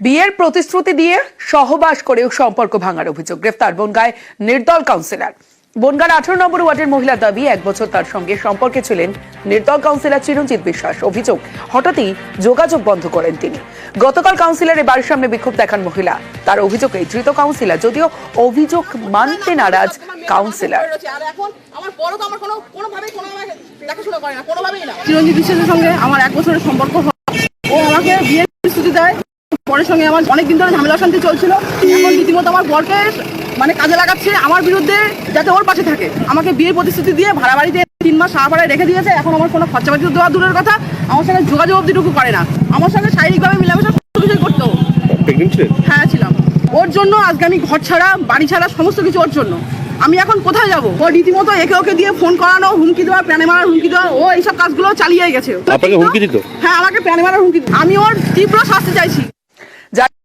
বিয়ের প্রতিশ্রুতি দিয়ে সহবাস করেও সম্পর্ক ভাঙার অভিযোগ। গ্রেফতার বনগায় নির্দল কাউন্সিলর। বনগার আঠারো নম্বর ওয়ার্ডের মহিলার দাবি এক বছর তার সঙ্গে সম্পর্কে ছিলেন নির্দল কাউন্সিলর চিরঞ্জিত বিশ্বাস। অভিযোগ হঠাৎই যোগাযোগ বন্ধ করেন তিনি। গতকাল কাউন্সিলরের বাড়ির সামনে বিক্ষোভ দেখান মহিলা। তার অভিযোগে ধৃত কাউন্সিলর যদিও অভিযোগ মানতে নারাজ কাউন্সিলর। আর এখন আমার বড় তো আমার কোনো কোনোভাবেই কোনো আমাকে দেখাশোনা করে না কোনোভাবেই না। চিরঞ্জিত বিশ্বাসের সঙ্গে আমার এক বছরের সম্পর্ক হয় ও আমাকে বিয়ের প্রতিশ্রুতি দেয় পরের সঙ্গে আমার অনেক দিন ধরে ঝামেলা শান্তি চলছিল। এখন রীতিমতো আমার বরকে মানে কাজে লাগাচ্ছে আমার বিরুদ্ধে যাতে ওর পাশে থাকে। আমাকে বিয়ের প্রতিশ্রুতি দিয়ে ভাড়া বাড়িতে তিন মাস সারা ভাড়ায় রেখে দিয়েছে। এখন আমার কোনো খরচাপাতি দেওয়া দূরের কথা। আমার সঙ্গে যোগাযোগ অবধিটুকু করে না। আমার সঙ্গে শারীরিকভাবে মিলামেশা কিছুই করতো। হ্যাঁ ছিলাম। ওর জন্য আজকে আমি ঘর ছাড়া বাড়ি ছাড়া সমস্ত কিছু ওর জন্য। আমি এখন কোথায় যাব? ও রীতিমতো একে ওকে দিয়ে ফোন করানো হুমকি দেওয়া প্যানে মারার হুমকি দেওয়া ও এইসব কাজগুলো চালিয়ে গেছে। আপনাকে হুমকি দিত? হ্যাঁ আমাকে প্যানে মারার হুমকি আমি ওর তীব্র শাস্তি চাইছি।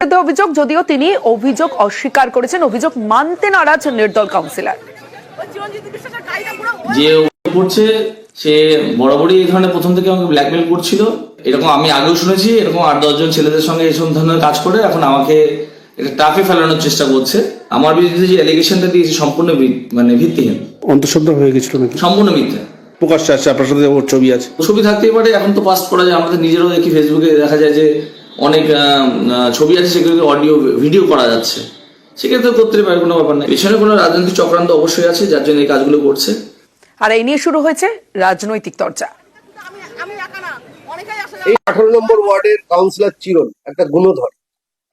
বিরুদ্ধে অভিযোগ যদিও তিনি অভিযোগ অস্বীকার করেছেন অভিযোগ মানতে নারাজ নির্দল কাউন্সিলর। যে অভিযোগ করছে সে বরাবরই এই ধরনের প্রথম থেকে আমাকে ব্ল্যাকমেল করছিল। এরকম আমি আগেও শুনেছি এরকম আট দশজন ছেলেদের সঙ্গে এইসব ধরনের কাজ করে এখন আমাকে এটা টাফে ফেলানোর চেষ্টা করছে। আমার বিরুদ্ধে যে অ্যালিগেশনটা দিয়েছে সম্পূর্ণ মানে ভিত্তিহীন। অন্তঃসত্ত্বা হয়ে গেছিল নাকি? সম্পূর্ণ মিথ্যা। প্রকাশ্যে আছে আপনার সাথে ওর ছবি আছে। ছবি থাকতেই পারে এখন তো পাস্ট করা যায় আমাদের নিজেরও দেখি ফেসবুকে দেখা যায় যে অনেক ছবি আছে সেগুলোকে অডিও ভিডিও করা যাচ্ছে। সেক্ষেত্রে করতে পারে কোনো ব্যাপার নেই। পেছনে কোনো রাজনৈতিক চক্রান্ত অবশ্যই আছে যার জন্য এই কাজগুলো করছে। আর এই নিয়ে শুরু হয়েছে রাজনৈতিক চর্চা। আমি আমি একা না অনেকেই আসে এই আঠারো নম্বর ওয়ার্ডের কাউন্সিলর চিরন একটা গুণধর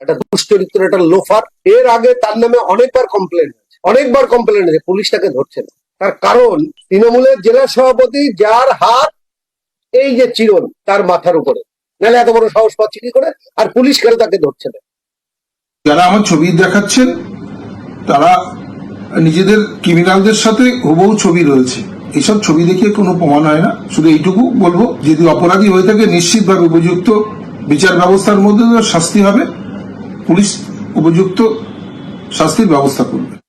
একটা দুশ্চরিত্র একটা লোফার। এর আগে তার নামে অনেকবার কমপ্লেন হয়েছে অনেকবার কমপ্লেন হয়েছে পুলিশ তাকে ধরছে না। তার কারণ তৃণমূলের জেলা সভাপতি যার হাত এই যে চিরন তার মাথার উপরে। নাহলে এত বড় সাহস পাচ্ছে কি করে? আর পুলিশ কেন তাকে ধরছে না? যারা আমার ছবি দেখাচ্ছেন, তারা নিজেদের ক্রিমিনালদের সাথে হুবহু ছবি রয়েছে। এসব ছবি দেখিয়ে কোনো প্রমাণ হয় না। শুধু এইটুকু বলব, যদি অপরাধী হয়ে থাকে নিশ্চিতভাবে উপযুক্ত বিচার ব্যবস্থার মধ্যে শাস্তি হবে। পুলিশ উপযুক্ত শাস্তির ব্যবস্থা করবে।